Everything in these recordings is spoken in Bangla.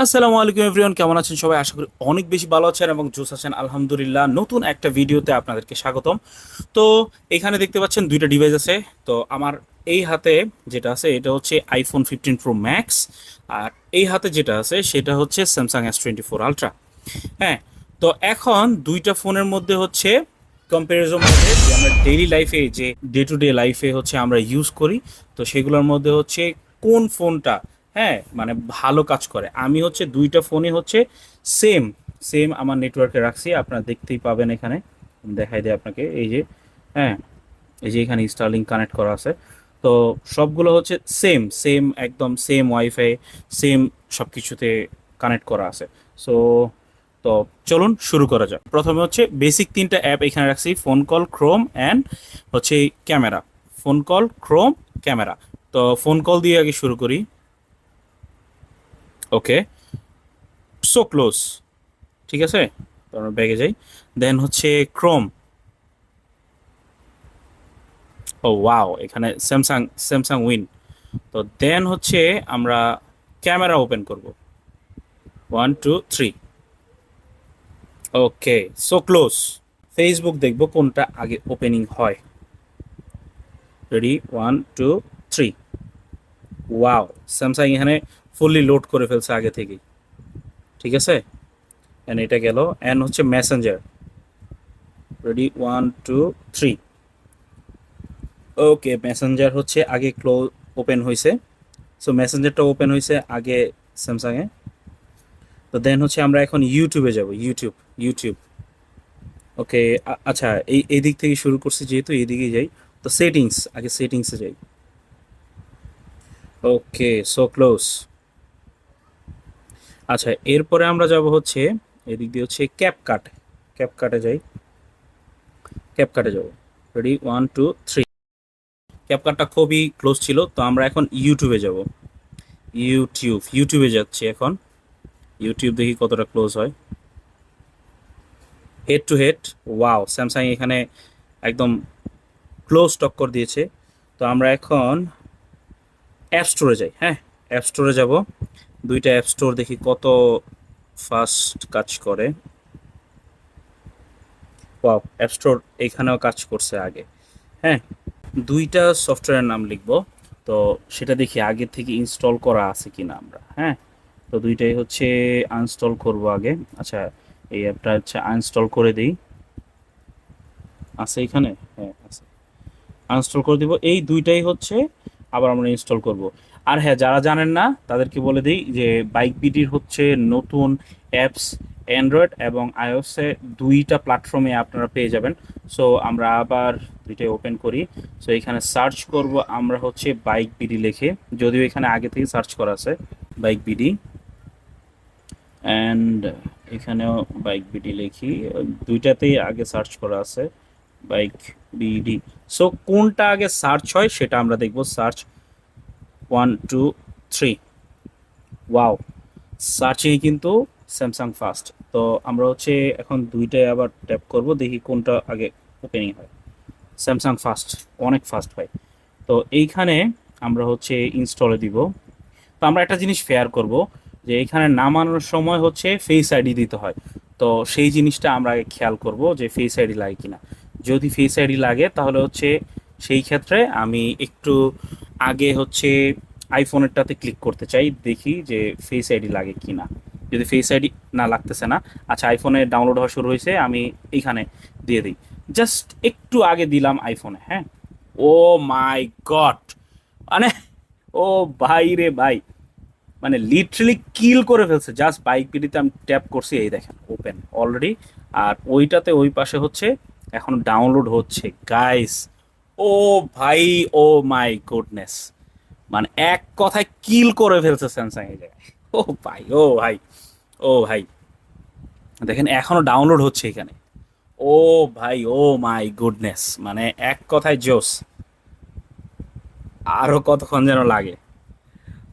আসসালামু আলাইকুম এভরিওয়ান, কেমন আছেন সবাই? আশা করি অনেক বেশি ভালো আছেন এবং জোস আছেন। আলহামদুলিল্লাহ, নতুন একটা ভিডিওতে আপনাদেরকে স্বাগতম। তো এখানে দেখতে পাচ্ছেন দুইটা ডিভাইস আছে। তো আমার এই হাতে যেটা আছে, এটা হচ্ছে আইফোন ফিফটিন প্রো ম্যাক্স আর এই হাতে যেটা আছে, সেটা হচ্ছে Samsung S twenty four ultra হ্যাঁ তো এখন দুইটা ফোনের মধ্যে হচ্ছে কম্পারিজন হবে যে আমরা ডেইলি লাইফে যে ডে টু ডে লাইফে হচ্ছে আমরা ইউজ করি। তো সেগুলোর মধ্যে হচ্ছে কোন ফোনটা হ্যাঁ মানে ভালো কাজ করে। আমি হচ্ছে দুইটা ফোনে হচ্ছে সেম সেম আমার নেটওয়ার্কে রাখছি। আপনারা দেখতেই পাবেন এখানে। দেখাই দেয় আপনাকে। এই যে হ্যাঁ এই যে এখানে স্টারলিং কানেক্ট করা আছে। তো সবগুলো হচ্ছে সেম সেম একদম সেম ওয়াইফাই সেম সব কিছুতে কানেক্ট করা আছে। সো তো চলুন শুরু করা যাক। প্রথমে হচ্ছে বেসিক তিনটা অ্যাপ এখানে রাখছি। ফোন কল ক্রোম অ্যান্ড হচ্ছে camera phone call Chrome camera তো ফোন কল দিয়ে আগে শুরু করি। ওকে। সো ক্লোজ ঠিক আছে? আমরা ব্যাগে যাই। দেন হচ্ছে ক্রোম ও ওয়াও এখানে স্যামসাং স্যামসাং উইন তো দেন হচ্ছে আমরা ক্যামেরা ওপেন করব। One two three okay so close Facebook দেখব কোনটা আগে ওপেনিং হয়। Ready one two three wow Samsung এখানে ফুললি লোড করে ফেলছে আগে থেকেই। ঠিক আছে? অ্যান্ড এটা গেল অ্যান্ড হচ্ছে Messenger ready one two three okay Messenger হচ্ছে আগে ক্লোজ ওপেন হয়েছে সো মেসেঞ্জারটা ওপেন হয়েছে আগে স্যামসাংয়ে তো দেন হচ্ছে আমরা এখন ইউটিউবে যাব ইউটিউব ইউটিউব ওকে আচ্ছা এই এই দিক থেকে শুরু করছি যেহেতু এই দিকেই যাই। তো সেটিংস আগে সেটিংসে যাই। ওকে সো ক্লোজ আচ্ছা এরপরে আমরা যাব হচ্ছে, এদিক দিয়ে হচ্ছে ক্যাপ কাট। ক্যাপ কাটে যাই। ক্যাপ কাটে যাব। Ready one two three cap কাটটা খুবই ক্লোজ ছিল, তো আমরা এখন ইউটিউবে যাব। ইউটিউব ইউটিউবে যাচ্ছি এখন। ইউটিউব দেখি কতটা ক্লোজ হয়। Head to head wow Samsung এখানে একদম ক্লোজ টক্কর দিয়েছে। তো আমরা এখন অ্যাপ স্টোরে যাই হ্যাঁ? অ্যাপ স্টোরে যাব। দুইটা অ্যাপ স্টোর দেখি কত ফাস্ট কাজ করে। অ্যাপ স্টোর এখানেও কাজ করছে আগে। হ্যাঁ দুইটা সফটওয়্যারের নাম লিখব। তো সেটা দেখি আগে থেকে ইনস্টল করা আছে কিনা আমরা। হ্যাঁ তো দুইটাই হচ্ছে আনস্টল করব আগে। আচ্ছা এই অ্যাপটা হচ্ছে আনস্টল করে দিই। আছে এখানে? হ্যাঁ আছে। আনস্টল করে দিব। এই দুইটাই হচ্ছে আবার আমরা ইনস্টল করব। আর হ্যাঁ যারা জানেন না, তাদেরকে বলে দিই যে বাইক বিডির হচ্ছে নতুন অ্যাপস অ্যান্ড্রয়েড এবং আইওসে দুইটা প্ল্যাটফর্মে আপনারা পেয়ে যাবেন। সো আমরা আবার দুইটাই ওপেন করি। সো এখানে সার্চ করব আমরা হচ্ছে বাইক বিডি লিখে। যদিও এখানে আগে থেকে সার্চ করা আছে বাইক বিডি অ্যান্ড এখানেও বাইক বিডি লিখি। দুইটাতেই আগে সার্চ করা আছে বাইক বিডি সো কোনটা আগে সার্চ হয় সেটা আমরা দেখব। Search one two three wow সার্চিংয়ে কিন্তু স্যামসাং ফার্স্ট তো আমরা হচ্ছে এখন দুইটাই আবার ট্যাপ করব, দেখি কোনটা আগে ওপেনিং হয়। স্যামসাং ফার্স্ট অনেক ফাস্ট হয় তো এইখানে আমরা হচ্ছে ইনস্টলে দিব। তো আমরা একটা জিনিস ফেয়ার করব, যে এখানে নামানোর সময় হচ্ছে ফেস আইডি দিতে হয়। তো সেই জিনিসটা আমরা আগে খেয়াল করব, যে ফেস আইডি লাগে কিনা। যদি ফেস আইডি লাগে, তাহলে হচ্ছে সেই ক্ষেত্রে আমি একটু আগে হচ্ছে আইফোনেরটাতে ক্লিক করতে চাই, দেখি যে ফেস আইডি লাগে কি না যদি ফেস আইডি না লাগতেছে না আচ্ছা আইফোনে ডাউনলোড হওয়া শুরু হয়েছে, আমি এইখানে দিয়ে দিই। জাস্ট একটু আগে দিলাম আইফোনে হ্যাঁ? Oh my God! মানে ও ভাই রে ভাই! মানে লিটারালি কিল করে ফেলছে, জাস্ট বাইক পিডিতে আমি ট্যাপ করছি, এই দেখেন ওপেন অলরেডি আর ওইটাতে ওই পাশে হচ্ছে, এখন ডাউনলোড হচ্ছে। গাইস ও ভাই, ও মাই গুডনেস। মানে এক কথায় কিল করে ফেলছে স্যামসাং এই জায়গায়। ও ভাই ও ভাই ও ভাই। দেখেন, এখনও ডাউনলোড হচ্ছে এখানে। ও ভাই, ও মাই গুডনেস। মানে এক কথায় জোস। আরও কতক্ষণ যেন লাগে।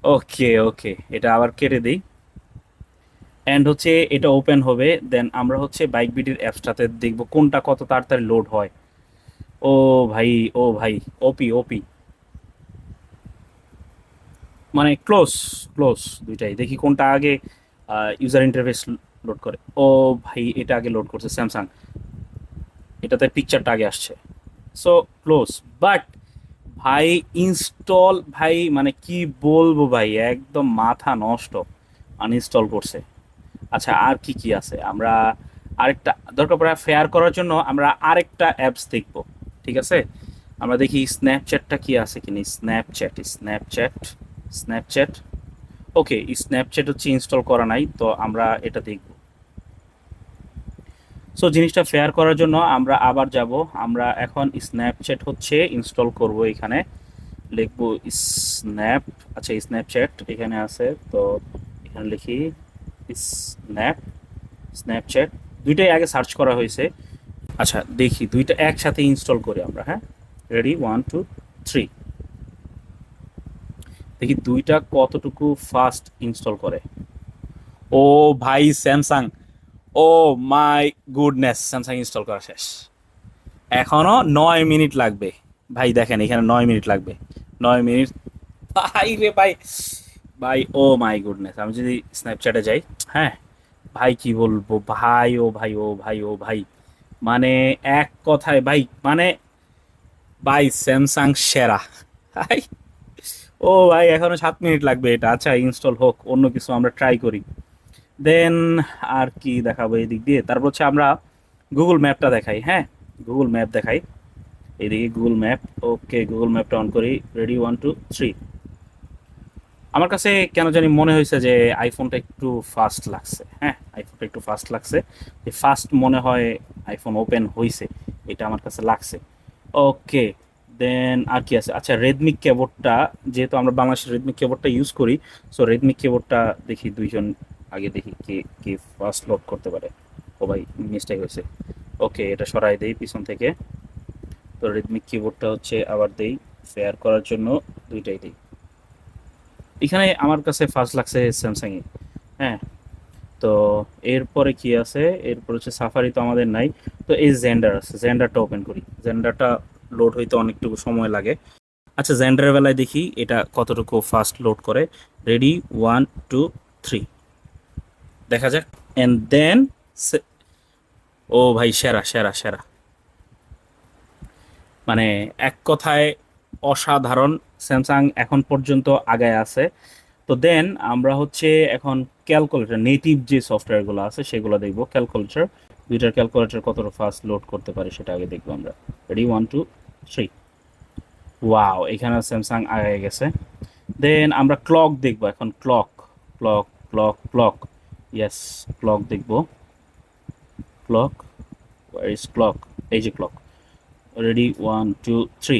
ওকে ওকে, এটা আবার কেটে দিই। অ্যান্ড হচ্ছে, এটা ওপেন হবে। দেন আমরা হচ্ছে বাইক বিডির অ্যাপসটাতে দেখব কোনটা কত তাড়াতাড়ি লোড হয়। ও ভাই ও ভাই ওপি ওপি মানে ক্লোজ ক্লোজ দুইটাই। দেখি কোনটা আগে ইউজার ইন্টারফেস লোড করে। ও ভাই, এটা আগে লোড করছে স্যামসাং এটাতে পিকচারটা আগে আসছে। সো ক্লোজ বাট ভাই ইনস্টল ভাই মানে কি বলব ভাই, একদম মাথা নষ্ট। আনইনস্টল করছে। আচ্ছা আর কি কি আছে? আমরা আরেকটা, দরকার পড়ে ফেয়ার করার জন্য আমরা আরেকটা অ্যাপস দেখব। ঠিক আছে? আমরা দেখি স্ন্যাপচ্যাটটা কি আছে কিনা? Snapchat Snapchat Snapchat okay Snapchat হচ্ছে ইনস্টল করা নাই, তো আমরা এটা দেখব। সো জিনিসটা ফেয়ার করার জন্য আমরা আবার যাব। আমরা এখন স্ন্যাপচ্যাট হচ্ছে ইনস্টল করব এখানে। লিখব স্ন্যাপ আচ্ছা স্ন্যাপচ্যাট এখানে আছে, তো এখানে লিখি স্ন্যাপ স্ন্যাপচ্যাট দুইটাই আগে সার্চ করা হয়েছে। আচ্ছা দেখি, দুইটা একসাথে ইনস্টল করি আমরা হ্যাঁ? রেডি ওয়ান টু থ্রি দেখি দুইটা কতটুকু ফাস্ট ইনস্টল করে। ও ভাই Samsung oh my goodness Samsung install করা শেষ। এখনও নয় মিনিট লাগবে। ভাই, দেখেন, এখানে নয় মিনিট লাগবে। নয় মিনিট। ভাই রে ভাই। ভাই, ও মাই গুডনেস। আমি যদি স্ন্যাপচ্যাটে যাই হ্যাঁ? ভাই, কি বলব? ভাই, ও ভাই ও ভাই ও ভাই। মানে এক কথায়, ভাই মানে ভাই স্যামসাং সেরা। ও ভাই, এখনও সাত মিনিট লাগবে এটা। আচ্ছা ইনস্টল হোক, অন্য কিছু আমরা ট্রাই করি। দেন আর কি দেখাবো এই দিক দিয়ে? তারপর হচ্ছে আমরা গুগল ম্যাপটা দেখাই হ্যাঁ? গুগল ম্যাপ দেখাই। এইদিকে গুগল ম্যাপ ওকে গুগল ম্যাপটা অন করি রেডি ওয়ান টু থ্রি আমার কাছে কেন জানি মনে হয়েছে যে আইফোনটা একটু ফাস্ট লাগছে হ্যাঁ? আইফোনটা একটু ফাস্ট লাগছে। যে ফাস্ট মনে হয় আইফোন ওপেন হয়েছে এটা আমার কাছে লাগছে। ওকে দেন আর কি আছে? আচ্ছা রেডমি কেবোর্ডটা যেহেতু আমরা বাংলাদেশের রেডমি কেবোর্ডটা ইউজ করি সো রেডমি কেবোর্ডটা দেখি দুইজন আগে দেখি কে কে ফার্স্ট লোড করতে পারে। ও ভাই মিস্টেক হয়েছে। ওকে এটা সরাই দেই পিছন থেকে। তো রেডমি কিবোর্ডটা হচ্ছে আবার দেই ফেয়ার করার জন্য দুইটাই দিই। এখানে আমার কাছে ফার্স্ট লাগছে স্যামসাংয়ে হ্যাঁ? তো এরপরে কি আছে? এরপর হচ্ছে সাফারি তো আমাদের নাই। তো এই জেন্ডার আছে জেন্ডারটা ওপেন করি। জেন্ডারটা লোড হইতে অনেকটুকু সময় লাগে। আচ্ছা জেন্ডারের বেলায় দেখি এটা কতটুকু ফাস্ট লোড করে। রেডি ওয়ান টু থ্রি দেখা যাক। অ্যান্ড দেন ও ভাই, সেরা সেরা সেরা। মানে এক কথায় অসাধারণ স্যামসাং এখন পর্যন্ত আগায় আছে। তো দেন আমরা হচ্ছে এখন ক্যালকুলেটর নেটিভ যে সফটওয়্যারগুলো আছে সেগুলো দেখব। ক্যালকুলেটর দুইটার ক্যালকুলেটর কতটা ফাস্ট লোড করতে পারে সেটা আগে দেখব আমরা। Ready one two three wow এখানে স্যামসাং আগে গেছে। দেন আমরা ক্লক দেখব এখন। Clock clock clock clock yes clock দেখব। ক্লক ইজ ক্লক এই যে clock ready one two three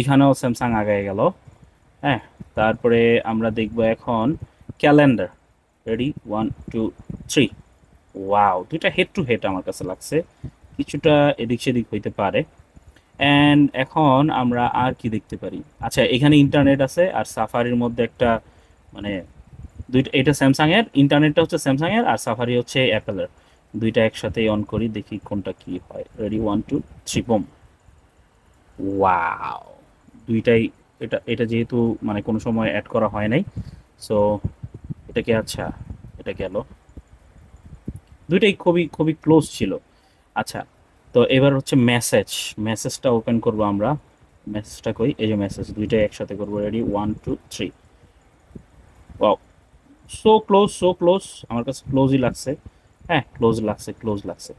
এখানেও স্যামসাং আগে গেল। হ্যাঁ তারপরে আমরা দেখব এখন calendar ready one two three wow দুইটা হেড টু হেড আমার কাছে লাগছে। কিছুটা এদিক সেদিক হইতে পারে। অ্যান্ড এখন আমরা আর কি দেখতে পারি? আচ্ছা এখানে ইন্টারনেট আছে আর সাফারির মধ্যে একটা মানে দুইটা, এটা স্যামসাংয়ের ইন্টারনেটটা হচ্ছে স্যামসাংয়ের আর সাফারি হচ্ছে অ্যাপেলের দুইটা একসাথেই অন করি, দেখি কোনটা কি হয়। Ready one two three boom wow দুইটাই এটা এটা যেহেতু মানে কোনো সময় অ্যাড করা হয় নাই সো এটাকে আচ্ছা এটা গেল। দুইটাই খুবই খুবই ক্লোজ ছিল। আচ্ছা তো এবার হচ্ছে মেসেজ মেসেজটা ওপেন করব আমরা। মেসেজটা কই? এই যে মেসেজ দুইটাই একসাথে করব। Ready one two three wow so close so close আমার কাছে ক্লোজই লাগছে। হ্যাঁ ক্লোজ লাগছে ক্লোজ লাগছে।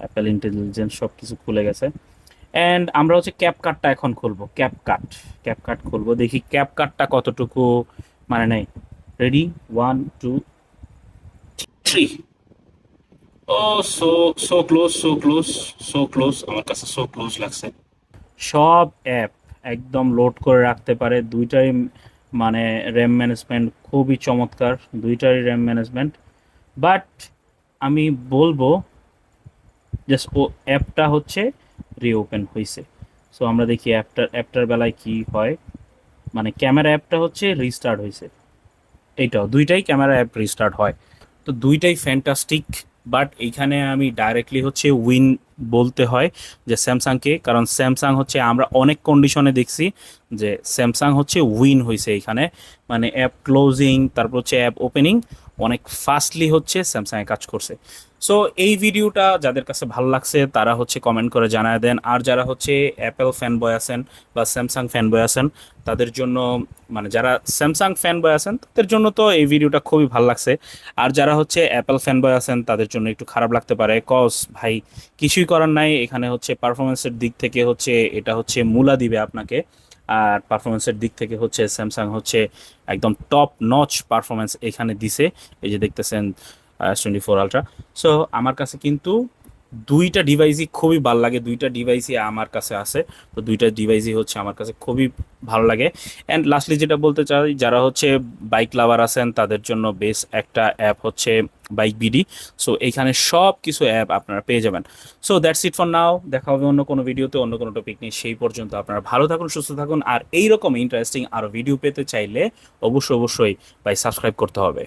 অ্যাপেল ইন্টেলিজেন্স সব কিছু খুলে গেছে। অ্যান্ড আমরা হচ্ছে ক্যাপ কার্ডটা এখন খুলবো, ক্যাপ কার্ড ক্যাপ কার্ড খুলবো। দেখি ক্যাপ কার্ডটা কতটুকু মানে নেই। Ready one two three oh so so close so close so close আমার কাছে সো ক্লোজ লাগছে। সব অ্যাপ একদম লোড করে রাখতে পারে। দুইটাই মানে র্যাম ম্যানেজমেন্ট খুবই চমৎকার, দুইটারই র্যাম ম্যানেজমেন্ট বাট আমি বলব জাস্ট ও অ্যাপটা হচ্ছে রিওপেন হয়েছে সো আমরা দেখি অ্যাপটার অ্যাপটার বেলায় কি হয়। মানে ক্যামেরা অ্যাপটা হচ্ছে রিস্টার্ট হয়েছে এইটাও, দুইটাই ক্যামেরা অ্যাপ রিস্টার্ট হয়। তো দুইটাই ফ্যান্টাস্টিক বাট এইখানে আমি ডাইরেক্টলি হচ্ছে উইন বলতে হয় যে স্যামসাংকে কারণ স্যামসাং হচ্ছে আমরা অনেক কন্ডিশনে দেখছি যে স্যামসাং হচ্ছে উইন হয়েছে এখানে মানে অ্যাপ ক্লোজিং তারপর হচ্ছে অ্যাপ ওপেনিং অনেক ফাস্টলি হচ্ছে স্যামসাংয়ে কাজ করছে। সো এই ভিডিওটা যাদের কাছে ভালো লাগছে, তারা হচ্ছে কমেন্ট করে জানায় দেন। আর যারা হচ্ছে অ্যাপেল ফ্যান বয় আছেন বা স্যামসাং ফ্যান বয় আছেন, তাদের জন্য মানে যারা স্যামসাং ফ্যান বয় আছেন, তাদের জন্য তো এই ভিডিওটা খুবই ভালো লাগছে। আর যারা হচ্ছে অ্যাপেল ফ্যান বয় আছেন, তাদের জন্য একটু খারাপ লাগতে পারে। কস ভাই, কিছুই করার নাই। এখানে হচ্ছে পারফরমেন্সের দিক থেকে হচ্ছে, এটা হচ্ছে মূলা দিবে আপনাকে। আর পারফরমেন্সের দিক থেকে হচ্ছে স্যামসাং হচ্ছে একদম টপ নচ পারফরমেন্স এখানে দিছে। এই যে দেখতেছেন টোয়েন্টি ফোর আলট্রা সো আমার কাছে কিন্তু দুইটা ডিভাইসই খুবই ভালো লাগে। দুইটা ডিভাইসই আমার কাছে আছে। তো দুইটা ডিভাইসই হচ্ছে আমার কাছে খুবই ভালো লাগে। অ্যান্ড লাস্টলি যেটা বলতে চাই, যারা হচ্ছে বাইক লাভার আছেন, তাদের জন্য বেশ একটা অ্যাপ হচ্ছে বাইক বিডি সো এইখানে সব কিছু অ্যাপ আপনারা পেয়ে যাবেন। So that's it for now দেখা হবে অন্য কোনো ভিডিওতে অন্য কোনো টপিক নিয়ে। সেই পর্যন্ত আপনারা ভালো থাকুন, সুস্থ থাকুন। আর এইরকম ইন্টারেস্টিং আরও ভিডিও পেতে চাইলে অবশ্যই অবশ্যই ভাই সাবস্ক্রাইব করতে হবে।